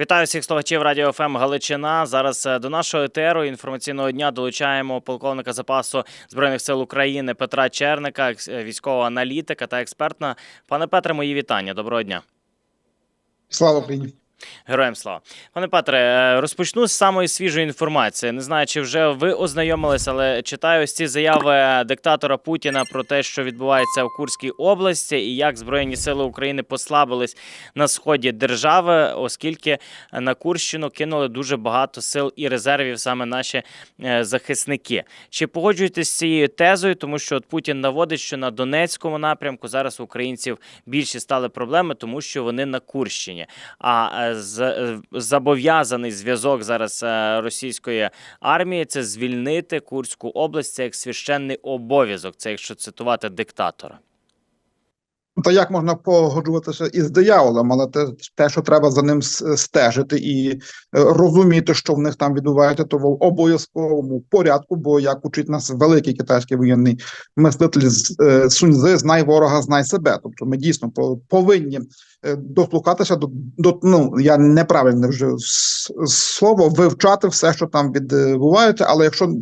Вітаю всіх слухачів Радіо ФМ Галичина. Зараз е, до нашого етеру інформаційного дня долучаємо полковника запасу збройних сил України Петра Черника, е, військового аналітика та експертна. Пане Петре, мої вітання. Доброго дня. Слава Україні! Героям слава. Пане Петре, е, розпочну з самої свіжої інформації. Не знаю, чи вже ви ознайомились, але читаю ось ці заяви диктатора Путіна про те, що відбувається в Курській області, і як Збройні сили України послабились на сході держави, оскільки на Курщину кинули дуже багато сил і резервів саме наші е, захисники. Чи погоджуєтесь з цією тезою, тому що от Путін наводить, що на Донецькому напрямку зараз українців більші стали проблеми, тому що вони на Курщині. А е, зобов'язаний зв'язок зараз е, російської армії це звільнити Курську область. Це як священний обов'язок. Це якщо цитувати диктатора. Ну, То як можна погоджуватися із дияволом, але те, те, що треба за ним стежити і е, розуміти, що в них там відбувається, то в обов'язковому порядку, бо як учить нас великий китайський воєнний мислитель з- е, Суньзи, знай ворога, знай себе. Тобто ми дійсно по- повинні е, дослухатися до, до ну я неправильне вже слово вивчати все, що там відбувається. Але якщо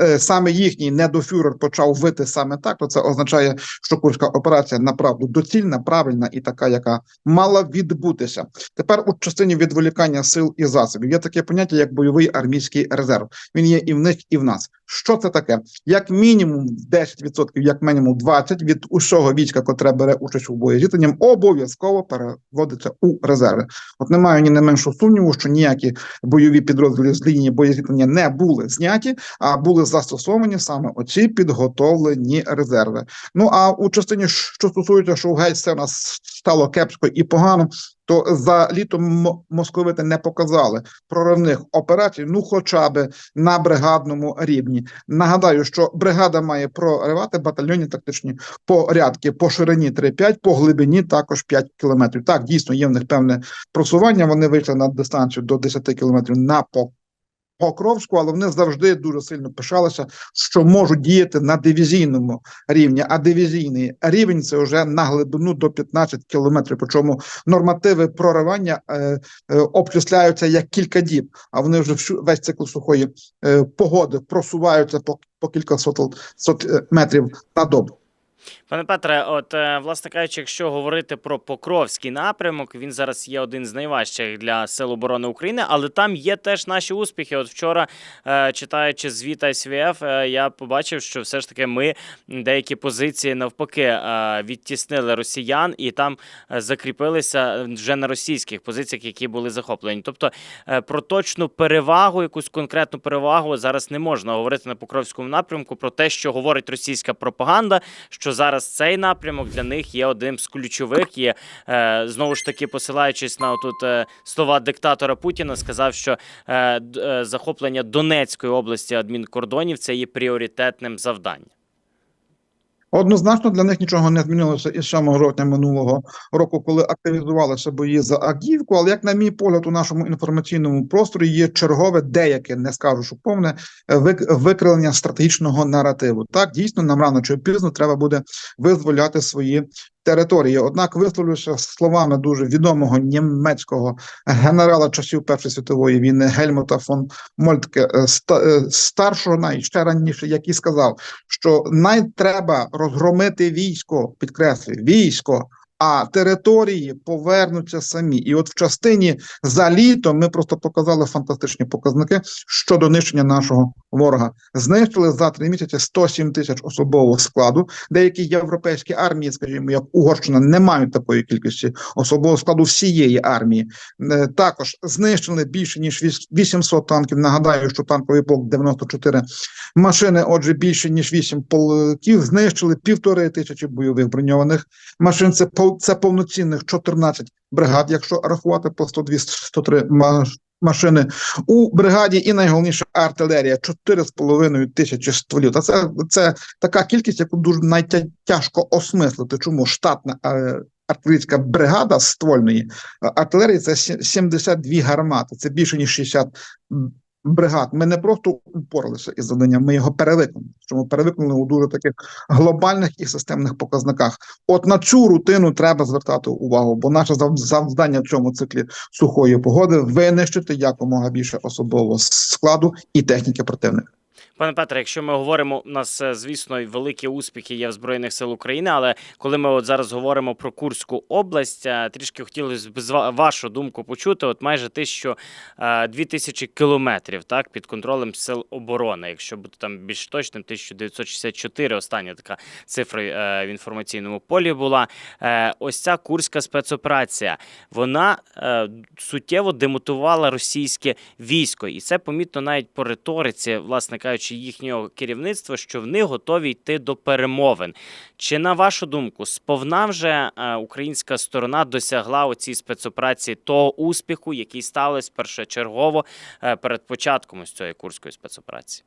е, саме їхній недофюрер почав вити саме так, то це означає, що курська операція направду доцільна, правильна і така, яка мала відбутися. Тепер у частині відволікання сил і засобів є таке поняття, як бойовий армійський резерв. Він є і в них, і в нас. Що це таке? Як мінімум 10%, як мінімум 20% від усього війська, котре бере участь у бої зіткненням, обов'язково переводиться у резерви. От немає ні не меншого сумніву, що ніякі бойові підрозділи з лінії боєзіткнення не були зняті, а були застосовані саме оці підготовлені резерви. Ну а у частині, що стосується, що геть все у нас стало кепсько і погано, то за літо м- московити не показали проривних операцій, ну хоча б на бригадному рівні. Нагадаю, що бригада має проривати батальйонні тактичні порядки по ширині 3-5, по глибині також 5 кілометрів. Так, дійсно є в них певне просування. Вони вийшли на дистанцію до 10 кілометрів на по. Покровську, але вони завжди дуже сильно пишалися, що можуть діяти на дивізійному рівні. А дивізійний рівень це вже на глибину до 15 кілометрів. Причому нормативи проривання е, е, обчисляються як кілька діб, а вони вже всю весь цикл сухої е, погоди просуваються по, по кілька сот, сот е, метрів на добу. Пане Петре, от е, власне кажучи, якщо говорити про Покровський напрямок, він зараз є один з найважчих для Сил оборони України, але там є теж наші успіхи. От вчора, е, читаючи звіт ISVF, е, я побачив, що все ж таки ми деякі позиції навпаки відтіснили росіян і там закріпилися вже на російських позиціях, які були захоплені. Тобто про точну перевагу, якусь конкретну перевагу зараз не можна говорити на Покровському напрямку про те, що говорить російська пропаганда, що зараз цей напрямок для них є одним з ключових. Є е, знову ж таки, посилаючись на тут е, слова диктатора Путіна, сказав, що е, е, захоплення Донецької області адмінкордонів це є пріоритетним завданням. Однозначно для них нічого не змінилося із 7 жовтня минулого року, коли активізувалися бої за Авдіївку. Але як на мій погляд, у нашому інформаційному просторі є чергове, деяке не скажу, що повне викривлення стратегічного наративу. Так дійсно нам рано чи пізно треба буде визволяти свої території. Однак висловлюся словами дуже відомого німецького генерала часів Першої світової війни Гельмута фон Мольтке е, е, старшого, най ще раніше, який сказав, що най треба розгромити військо, підкреслюю, військо. А території повернуться самі, і от в частині за літо ми просто показали фантастичні показники щодо нищення нашого ворога. Знищили за три місяці 107 тисяч особового складу. Деякі європейські армії, скажімо, як Угорщина, не мають такої кількості особового складу всієї армії. Е, Також знищили більше ніж віс- 800 танків. Нагадаю, що танковий полк 94 машини, отже, більше ніж 8 полків. Знищили півтори тисячі бойових броньованих машин. Це пов- це повноцінних 14 бригад, якщо рахувати по 102 103 маш- машини у бригаді, і найголовніше артилерія 4,5 тисячі стволів. Та це, це така кількість, яку дуже найтяжко осмислити. Чому штатна е, артилерійська бригада ствольної е, артилерії це сі- 72 гармати. Це більше ніж 60 бригад. Ми не просто упоралися із завданням, ми його перевиконали. Чому перевиконали у дуже таких глобальних і системних показниках. От на цю рутину треба звертати увагу, бо наше завдання в цьому циклі сухої погоди винищити якомога більше особового складу і техніки противника. Пане Петре, якщо ми говоримо, у нас, е, звісно, великі успіхи є в Збройних сил України, але коли ми от зараз говоримо про Курську область, е, трішки хотілося б вашу думку почути. От майже тисячу е, дві тисячі кілометрів так під контролем сил оборони. Якщо бути там більш точним, 1964 остання така цифра в інформаційному полі була. Ось ця курська спецоперація, вона суттєво демотувала російське військо, і це помітно навіть по риториці, власне кажучи, їхнього керівництва, що вони готові йти до перемовин. Чи на вашу думку, сповна вже е, українська сторона досягла у цій спецоперації того успіху, який сталося першочергово е, перед початком ось цієї курської спецоперації?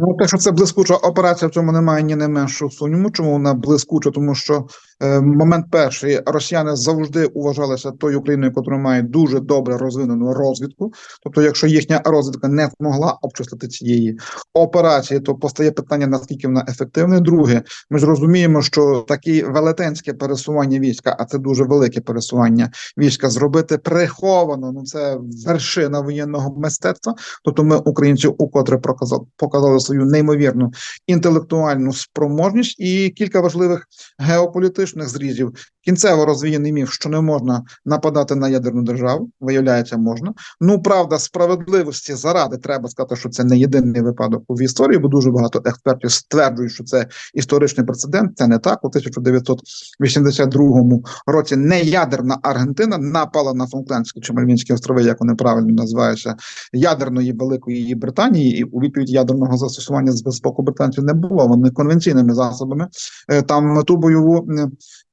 Ну, те, що це блискуча операція, в цьому немає ні не меншого сумніву. Чому вона блискуча? Тому що е, момент перший росіяни завжди вважалися тою Україною, яка має дуже добре розвинену розвідку. Тобто, якщо їхня розвідка не змогла обчислити цієї операції, то постає питання наскільки вона ефективна. Друге, ми ж розуміємо, що таке велетенське пересування війська, а це дуже велике пересування війська, зробити приховано. Ну це вершина воєнного мистецтва. Тобто, ми українці укотре показали, показали свою неймовірну інтелектуальну спроможність і кілька важливих геополітичних зрізів. Кінцево розвіяний міф, що не можна нападати на ядерну державу. Виявляється, можна. Ну правда, справедливості заради треба сказати, що це не єдиний випадок в історії, бо дуже багато експертів стверджують, що це історичний прецедент. Це не так. У 1982 році неядерна Аргентина напала на Фолклендські чи Мальвінські острови, як вони правильно називаються, ядерної великої Британії, і у відповідь ядерного застосування з боку британців не було. Вони конвенційними засобами е, там ту бойову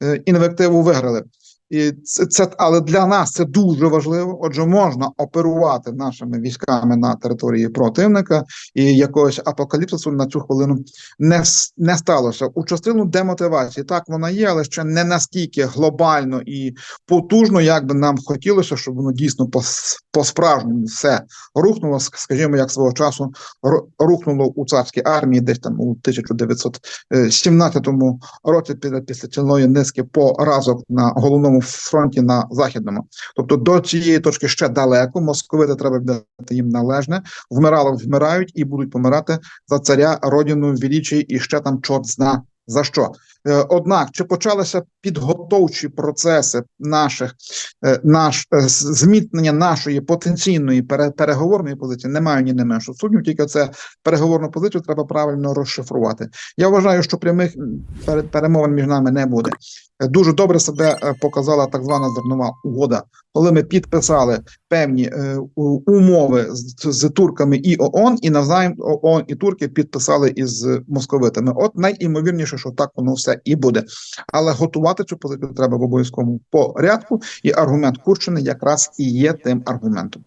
е, інвективу виграли. І це, це але для нас це дуже важливо. Отже, можна оперувати нашими військами на території противника, і якогось апокаліпсису на цю хвилину не не сталося. У частину демотивації так вона є, але ще не настільки глобально і потужно, як би нам хотілося, щоб воно дійсно по, справжньому все рухнуло, скажімо, як свого часу рухнуло у царській армії, десь там у 1917 році після, після цілої низки поразок на головному фронті на західному. Тобто до цієї точки ще далеко. Московити треба віддати їм належне. Вмирали, вмирають і будуть помирати за царя, родину, величі і ще там чорт зна за що. Е, Однак, чи почалися підготовчі процеси наших е, наш е, з- зміцнення нашої потенційної переговорної позиції? Немає ні не менше сумнів, тільки це переговорну позицію треба правильно розшифрувати. Я вважаю, що прямих перемовин між нами не буде. Дуже добре себе е, показала так звана зернова угода, коли ми підписали певні е, умови з турками і ООН, і навзаєм ООН і турки підписали із московитами. От найімовірніше, що так воно все і буде. Але готувати цю позицію треба в обов'язковому порядку, і аргумент Курщини якраз і є тим аргументом.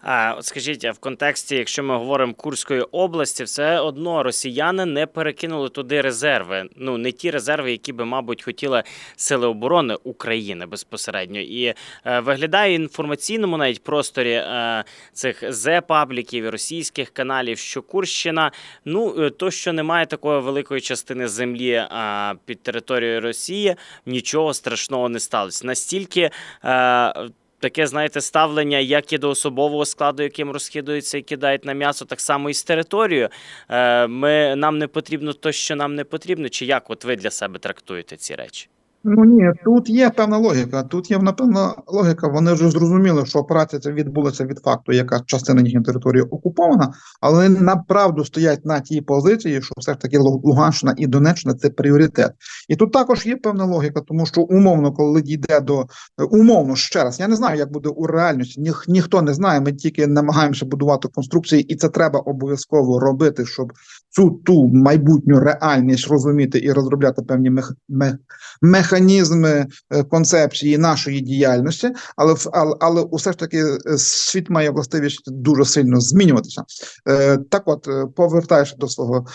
А от скажіть, в контексті, якщо ми говоримо Курської області, все одно росіяни не перекинули туди резерви. Ну не ті резерви, які би, мабуть, хотіли сили оборони України безпосередньо. І е, виглядає інформаційному навіть просторі е, цих зе-пабліків і російських каналів, що Курщина, ну е, то, що немає такої великої частини землі е, під територією Росії, нічого страшного не сталося. Настільки. Е, таке, знаєте, ставлення, як і до особового складу, яким розхідуються і кидають на м'ясо, так само і з територією. Е, Ми, нам не потрібно то, що нам не потрібно, чи як от ви для себе трактуєте ці речі? Ну ні, тут є певна логіка. Тут є напевно логіка. Вони вже зрозуміли, що операція ця відбулася від факту, яка частина їхньої території окупована, але направду стоять на тій позиції, що все ж таки Лу- Луганщина і Донеччина це пріоритет. І тут також є певна логіка, тому що умовно, коли дійде до умовно ще раз, я не знаю, як буде у реальності. Ніх, ніхто не знає. Ми тільки намагаємося будувати конструкції, і це треба обов'язково робити, щоб цю ту майбутню реальність розуміти і розробляти певні мех, мех, механізми е, концепції нашої діяльності, але але, але усе ж таки е, світ має властивість дуже сильно змінюватися. Е, Так, от повертаєш до свого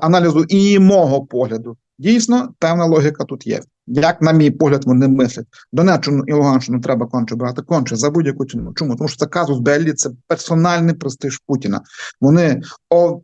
аналізу і мого погляду. Дійсно, певна логіка тут є. Як, на мій погляд, вони мислять. Донеччину і Луганщину треба конче брати конче за будь-яку ціну. Чому? Тому що це казус Беллі, це персональний престиж Путіна. Вони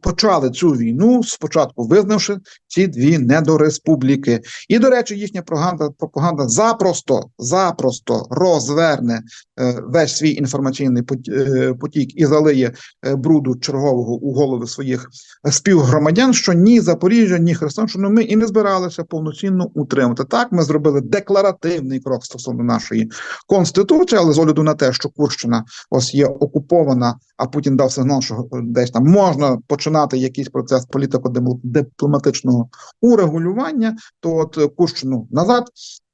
почали цю війну спочатку, визнавши ці дві недореспубліки. І, до речі, їхня пропаганда, пропаганда запросто, запросто розверне е, весь свій інформаційний е, потік і залиє е, бруду чергового у голови своїх співгромадян, що ні Запоріжжя, ні Херсонщину ми і не збиралися повноцінно утримати. Так, ми зробили декларативний крок стосовно нашої конституції, але з огляду на те, що Курщина ось є окупована, а Путін дав сигнал, що е, десь там можна починати якийсь процес політико-дипломатичного урегулювання, то от Курщину назад,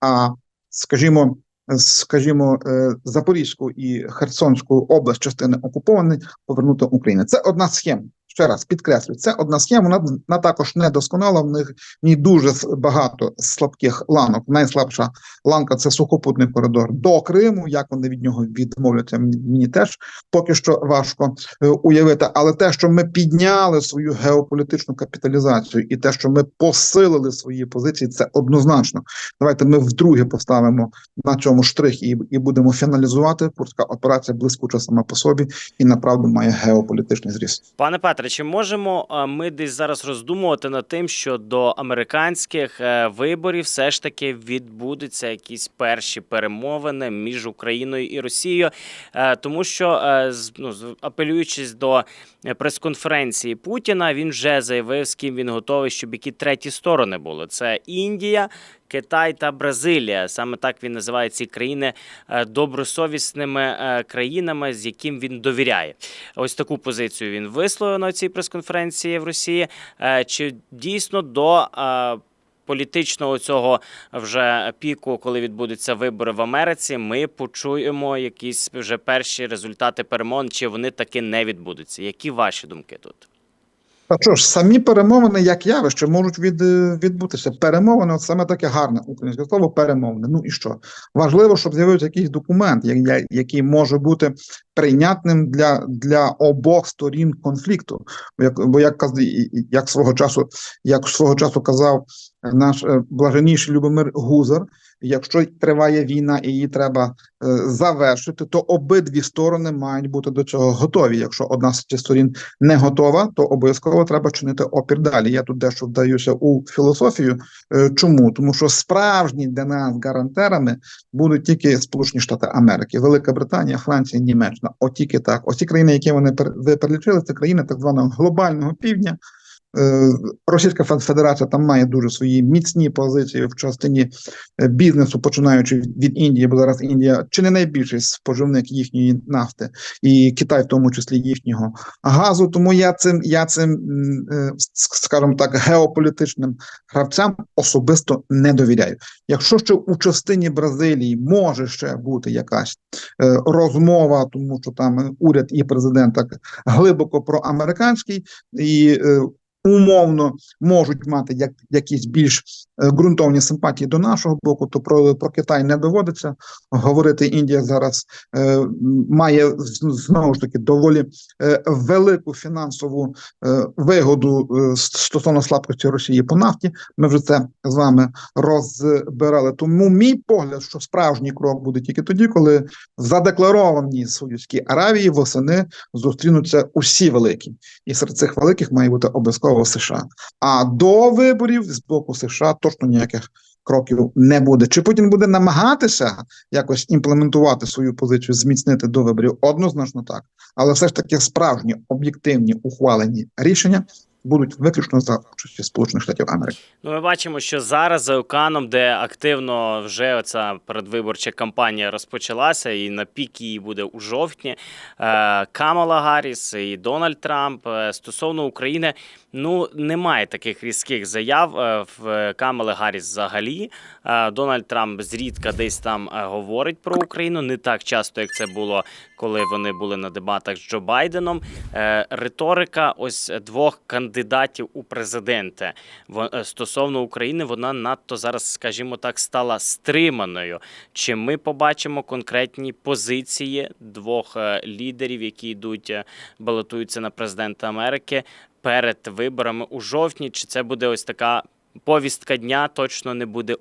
а скажімо. Скажімо, е, Запорізьку і Херсонську область частини окуповані повернути Україні. Це одна схема. Ще раз підкреслюю, це одна схема. Вона, вона також не досконала. В них в ній дуже багато слабких ланок. Найслабша ланка це сухопутний коридор до Криму. Як вони від нього відмовляться, мені мені теж поки що важко е, уявити. Але те, що ми підняли свою геополітичну капіталізацію, і те, що ми посилили свої позиції, це однозначно. Давайте ми вдруге поставимо на цьому штрих і, і будемо фіналізувати. Курська операція блискуча сама по собі і направду має геополітичний зріст. Пане Петре, чи можемо ми десь зараз роздумувати над тим, що до американських е, виборів все ж таки відбудуться якісь перші перемовини між Україною і Росією, Е, тому що е, ну, апелюючись до прес-конференції Путіна, він вже заявив, з ким він готовий, щоб які треті сторони були. Це Індія. Китай та Бразилія саме так він називає ці країни е, добросовісними е, країнами, з яким він довіряє. Ось таку позицію він висловив на цій прес-конференції в Росії. Е, Чи дійсно до політичного цього вже піку, коли відбудуться вибори в Америці, ми почуємо якісь вже перші результати перемовин, чи вони таки не відбудуться? Які ваші думки тут? Та що ж, самі перемовини, як явище, можуть від, е, відбутися. Перемовини, от саме таке гарне українське слово перемовини. Ну і що? Важливо, щоб з'явився якийсь документ, який може бути прийнятним для, для обох сторін конфлікту. Бо як, бо як, як свого часу, як свого часу казав наш е, блаженніший Любомир Гузар, якщо триває війна і її треба е, завершити, то обидві сторони мають бути до цього готові. Якщо одна з цих сторін не готова, то обов'язково треба чинити опір далі. Я тут дещо вдаюся у філософію. Е, Чому? Тому що справжні для нас гарантерами будуть тільки Сполучені Штати Америки, Велика Британія, Франція, Німеччина. От тільки так. Ось країни, які вони ви перелічили, це країни так званого глобального півдня. Е, Російська Федерація там має дуже свої міцні позиції в частині е, бізнесу, починаючи від Індії, бо зараз Індія чи не найбільший споживник їхньої нафти, і Китай, в тому числі їхнього газу. Тому я цим, я цим, е, скажімо так, геополітичним гравцям особисто не довіряю. Якщо ще у частині Бразилії може ще бути якась розмова, тому що там уряд і президент так глибоко проамериканський і умовно можуть мати як якісь більш е, ґрунтовні симпатії до нашого боку, то про, про Китай не доводиться говорити. Індія зараз е, має знову ж таки доволі е, велику фінансову е, вигоду е, стосовно слабкості Росії по нафті. Ми вже це з вами розбирали. Тому мій погляд, що справжній крок буде тільки тоді, коли в задекларованій Саудівській Аравії восени зустрінуться усі великі, і серед цих великих має бути обов'язково США. А до виборів з боку США точно ніяких кроків не буде. Чи Путін буде намагатися якось імплементувати свою позицію, зміцнити до виборів? Однозначно так. Але все ж таки справжні об'єктивні ухвалені рішення будуть виключно за участі Сполучених Штатів Америки. Ну, ми бачимо, що зараз за Оканом, де активно вже оця передвиборча кампанія розпочалася, і на піки її буде у жовтні. е, Камала Гарріс і Дональд Трамп е, стосовно України. Ну немає таких різких заяв е, в Камали Гарріс взагалі. Дональд Трамп зрідка десь там говорить про Україну, не так часто, як це було, коли вони були на дебатах з Джо Байденом. Е, Риторика ось двох кандидатів у президенти е, стосовно України, вона надто зараз, скажімо так, стала стриманою. Чи ми побачимо конкретні позиції двох е, лідерів, які йдуть, балотуються на президента Америки перед виборами у жовтні? Чи це буде ось така повістка дня точно не буде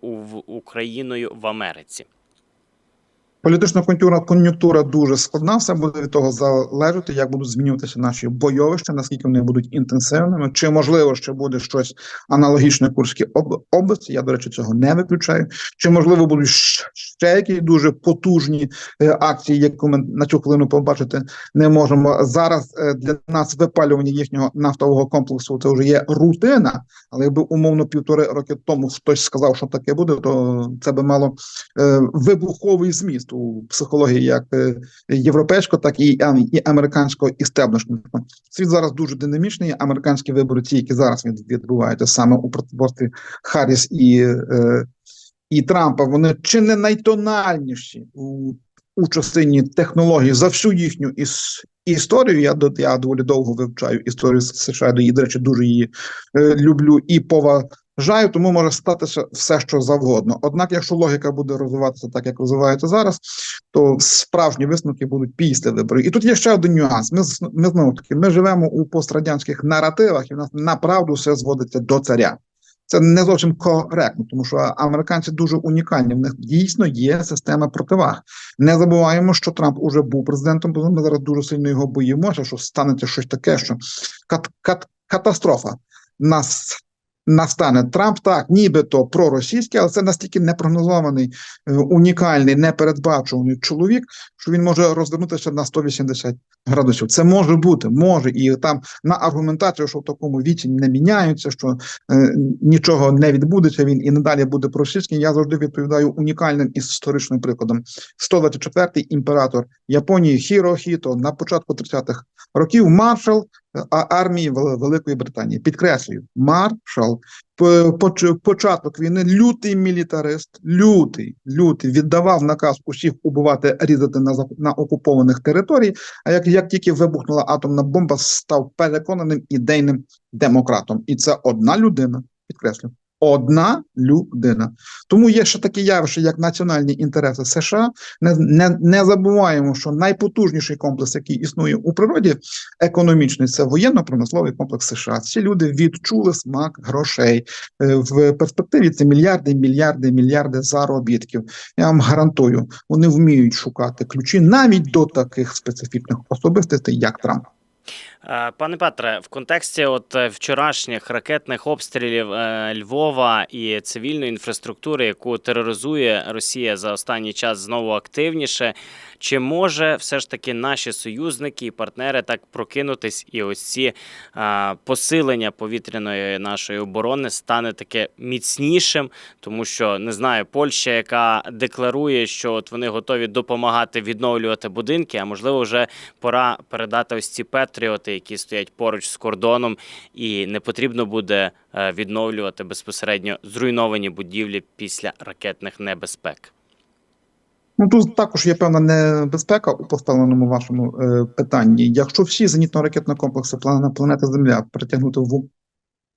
Україною в Америці. Політична кон'юнктура, кон'юнктура дуже складна. Все буде від того залежати, як будуть змінюватися наші бойовища, наскільки вони будуть інтенсивними. Чи можливо ще буде щось аналогічне Курській об- області? Я до речі, цього не виключаю. Чи можливо будуть ще якісь дуже потужні е, акції, яку ми на цю хвилину побачити не можемо зараз. е, Для нас випалювання їхнього нафтового комплексу це вже є рутина. Але якби умовно півтори роки тому хтось сказав, що таке буде, то це би мало е, вибуховий зміст у психології як е, європейського, так і, і американського істеблішменту. Світ зараз дуже динамічний. Американські вибори, ті, які зараз від- відбуваються саме у протиборстві Харріс і, е, і Трампа, вони чи не найтональніші у, у частині технологій за всю їхню іс, історію. Я до я доволі довго вивчаю історію США, і, до речі, дуже її е, люблю і поважаю, тому може статися все, що завгодно. Однак, якщо логіка буде розвиватися так, як розвивається зараз, то справжні висновки будуть після виборів. І тут є ще один нюанс. Ми ми знову таки ми живемо у пострадянських наративах, і в нас направду все зводиться до царя. Це не зовсім коректно, тому що американці дуже унікальні. В них дійсно є система противаг. Не забуваємо, що Трамп уже був президентом, бо ми зараз дуже сильно його боїмося, що станеться щось таке, що кат, кат, катастрофа нас настане. Трамп так, нібито проросійський, але це настільки непрогнозований, е, унікальний, непередбачуваний чоловік, що він може розвернутися на 180 градусів. Це може бути, може, і там на аргументацію, що в такому віці не міняються, що е, нічого не відбудеться. Він і надалі буде проросійський. Я завжди відповідаю унікальним історичним прикладом. 124-й імператор Японії Хірохіто на початку 30-х років маршал армії Великої Британії. Підкреслюю, маршал. Початок війни лютий мілітарист, лютий, лютий віддавав наказ усіх убивати, різати на на окупованих територій. А як, як тільки вибухнула атомна бомба, став переконаним ідейним демократом. І це одна людина, підкреслю, одна людина. Тому є ще таке явище, як національні інтереси США. Не, не, не забуваємо, що найпотужніший комплекс, який існує у природі, економічний, це воєнно-промисловий комплекс США. Ці люди відчули смак грошей Е, в перспективі. Це мільярди, мільярди, мільярди заробітків. Я вам гарантую, вони вміють шукати ключі навіть до таких специфічних особистостей, як Трамп. Е, Пане Петре, в контексті от е, вчорашніх ракетних обстрілів е, Львова і цивільної інфраструктури, яку тероризує Росія за останній час знову активніше, чи може все ж таки наші союзники і партнери так прокинутись, і ось ці посилення повітряної нашої оборони стане таке міцнішим, тому що не знаю, Польща, яка декларує, що от вони готові допомагати відновлювати будинки, а можливо, вже пора передати ось ці патріоти, які стоять поруч з кордоном, і не потрібно буде е, відновлювати безпосередньо зруйновані будівлі після ракетних небезпек. Ну тут також є певна небезпека у поставленому вашому е, питанні. Якщо всі зенітно-ракетні комплекси планети Земля притягнути в,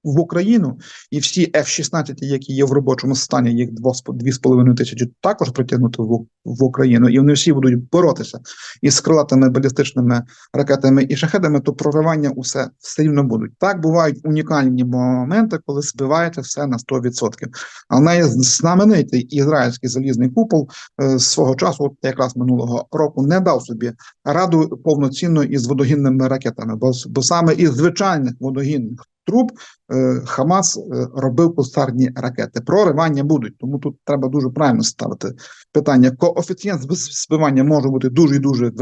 в Україну, і всі F-16, які є в робочому стані, їх 2,5 тисячі, також притягнути в, в Україну, і вони всі будуть боротися із крилатими балістичними ракетами і шахедами, то проривання усе все рівно будуть. Так бувають унікальні моменти, коли збивається все на 100%. Але найзнаменитий ізраїльський залізний купол е, свого часу, якраз минулого року, не дав собі раду повноцінно із водогінними ракетами, бо, бо саме із звичайних водогінних труб е, Хамас е, робив кустарні ракети. Проривання будуть, тому тут треба дуже правильно ставити питання. Коефіцієнт зб- збивання може бути дуже і дуже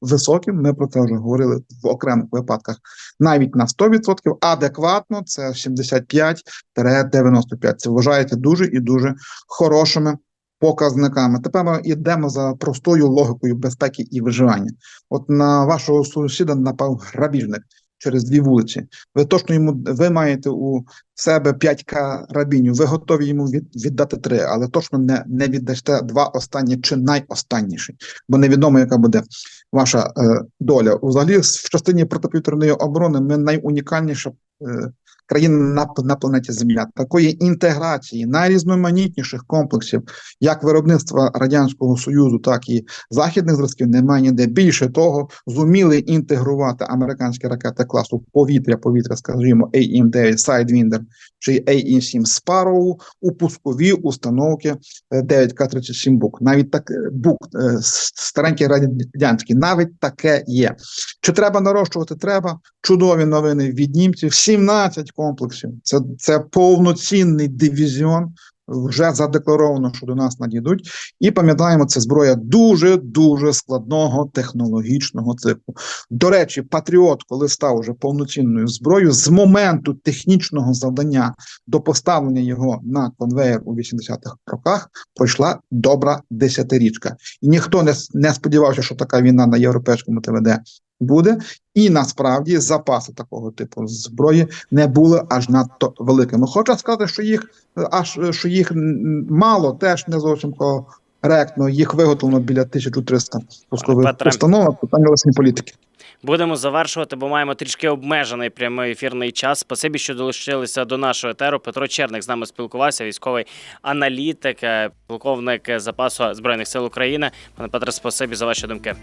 високим. Ми про це вже говорили в окремих випадках, навіть на 100%. Адекватно це 75-95. Це вважається дуже і дуже хорошими показниками. Тепер ми йдемо за простою логікою безпеки і виживання. От на вашого сусіда напав грабіжник через дві вулиці. Ви точно йому ви маєте у себе 5 карабінів. Ви готові йому від, віддати три, але точно не, не віддасте два останні чи найостанніші, бо невідомо, яка буде ваша е, доля. Взагалі, в частині протиповітряної оборони ми найунікальніша е, країна на, на планеті Земля. Такої інтеграції найрізноманітніших комплексів, як виробництва радянського союзу, так і західних зразків, немає ніде. Більше того, зуміли інтегрувати американські ракети класу повітря, повітря, скажімо, AIM-9, Sidewinder чи AIM-7 Sparrow у пускові установки е, 9К37 Бук. Навіть так е, Бук е, старенький радянський, навіть таке є. Чи треба нарощувати? Треба. Чудові новини від німців. 17 комплексів. Це, це повноцінний дивізіон. Вже задекларовано, що до нас надійдуть, і пам'ятаємо, це зброя дуже дуже складного технологічного типу. До речі, Патріот, коли став уже повноцінною зброєю, з моменту технічного завдання до поставлення його на конвейер у 80-х роках пройшла добра десятирічка. І ніхто не, не сподівався, що така війна на європейському ТВД буде. І насправді запаси такого типу зброї не були аж надто великими. Хочу сказати, що їх аж що їх мало, теж не зовсім коректно. Їх виготовлено біля 1300 пускових Петре. установок. Питання власні політики. Будемо завершувати, бо маємо трішки обмежений прямий ефірний час. Спасибі, що долучилися до нашого етеру. Петро Черник з нами спілкувався, військовий аналітик, е, полковник запасу збройних сил України. Пане Петре, спасибі за ваші думки.